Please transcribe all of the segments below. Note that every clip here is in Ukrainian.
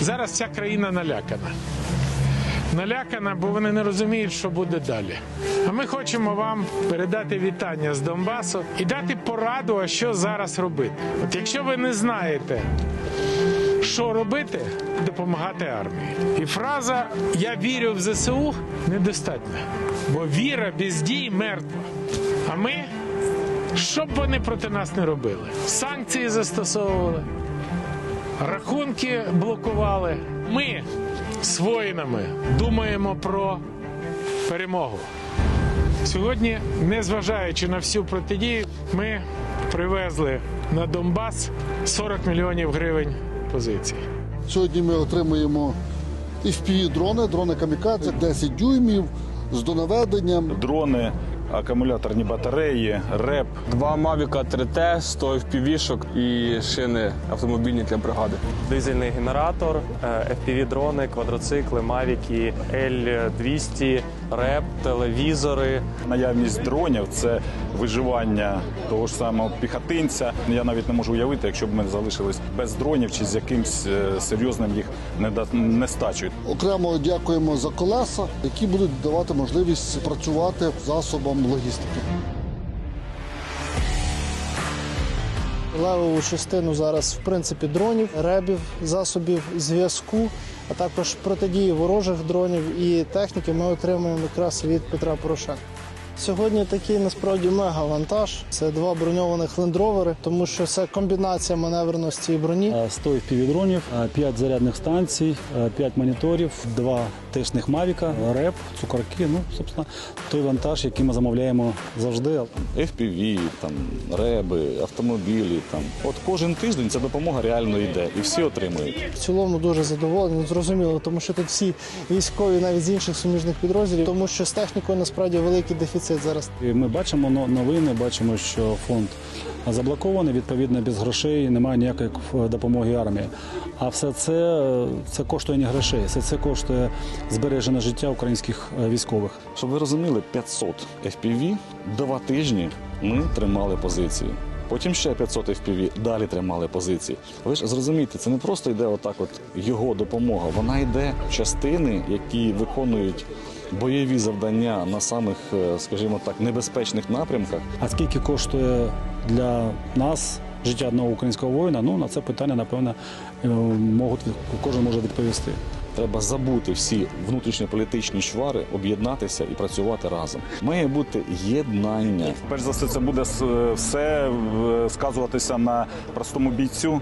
Зараз вся країна налякана. Налякана, бо вони не розуміють, що буде далі. А ми хочемо вам передати вітання з Донбасу і дати пораду, а що зараз робити. От якщо ви не знаєте, що робити, допомагати армії. І фраза Я вірю в ЗСУ недостатня. Бо віра без дій мертва. А ми, що б вони проти нас не робили, санкції застосовували, рахунки блокували. Ми з воїнами думаємо про перемогу. Сьогодні, незважаючи на всю протидію, ми привезли на Донбас 40 мільйонів гривень позицій. Сьогодні ми отримуємо fpv дрони, дрони камікадзе 10 дюймів з донаведенням. дрони, акумуляторні батареї, реп. Два Mavic 3T, 100 FPV-шок і шини автомобільні для бригади. дизельний генератор, е, FPV-дрони, квадроцикли, мавіки, L200, реп, телевізори. Наявність дронів це виживання того ж самого піхотинця. Я навіть не можу уявити, якщо б ми залишились без дронів чи з якимсь е, серйозним їх нестачею. Окремо дякуємо за колеса, які будуть давати можливість працювати засобам логістики. левову частину зараз в принципі дронів, ребів, засобів зв'язку, а також протидії ворожих дронів і техніки ми отримуємо якраз від Петра Порошенка. Сьогодні такий насправді мега-вантаж. Це два броньованих лендровери, тому що це комбінація маневреності і броні. Е, 100 FPV-дронів, 5 зарядних станцій, 5 моніторів, 2 тишних Мавіка, реп, цукорки. Ну, собственно, той вантаж, який ми замовляємо завжди. FPV, там реби, автомобілі. Там от кожен тиждень ця допомога реально йде, і всі отримують. В цілому дуже задоволені, зрозуміло, тому що тут всі військові, навіть з інших суміжних підрозділів, тому що з технікою насправді великий дефіцит зараз. І Ми бачимо новини, бачимо, що фонд заблокований, відповідно, без грошей немає ніякої допомоги армії. А все це, це коштує не грошей, все це коштує збережене життя українських е, військових. Щоб ви розуміли, 500 FPV два тижні ми тримали позиції. Потім ще 500 FPV, далі тримали позиції. Ви ж зрозумієте, це не просто йде отак, от його допомога. Вона йде частини, які виконують бойові завдання на самих, е, скажімо так, небезпечних напрямках. А скільки коштує для нас життя одного українського воїна? Ну на це питання, напевно, е, можуть кожен може відповісти. Треба забути всі внутрішньополітичні чвари, об'єднатися і працювати разом. Має бути єднання. Перш за все, це буде все е, сказуватися на простому бійцю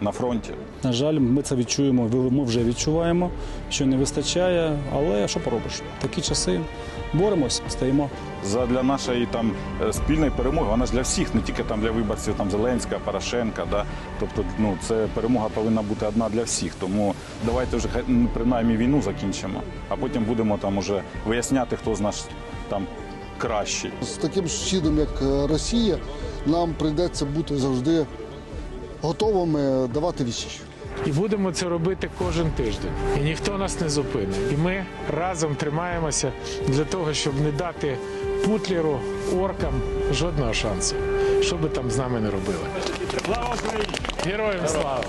на фронті. На жаль, ми це відчуємо. Ми вже відчуваємо, що не вистачає. Але що поробиш? Такі часи боремось, стоїмо. Задля нашої там е, спільної перемоги, вона ж для всіх, не тільки там для виборців там Зеленська, Порошенка. Да? Тобто, ну це перемога повинна бути одна для всіх. Тому давайте вже принаймні війну закінчимо, а потім будемо там уже виясняти, хто з нас там кращий. З таким сусідом, як е, Росія, нам прийдеться бути завжди готовими давати відсіч. І будемо це робити кожен тиждень. І ніхто нас не зупинить. І ми разом тримаємося для того, щоб не дати Путлеру, оркам жодного шансу, що би там з нами не робили. Слава Україні! Героям слава!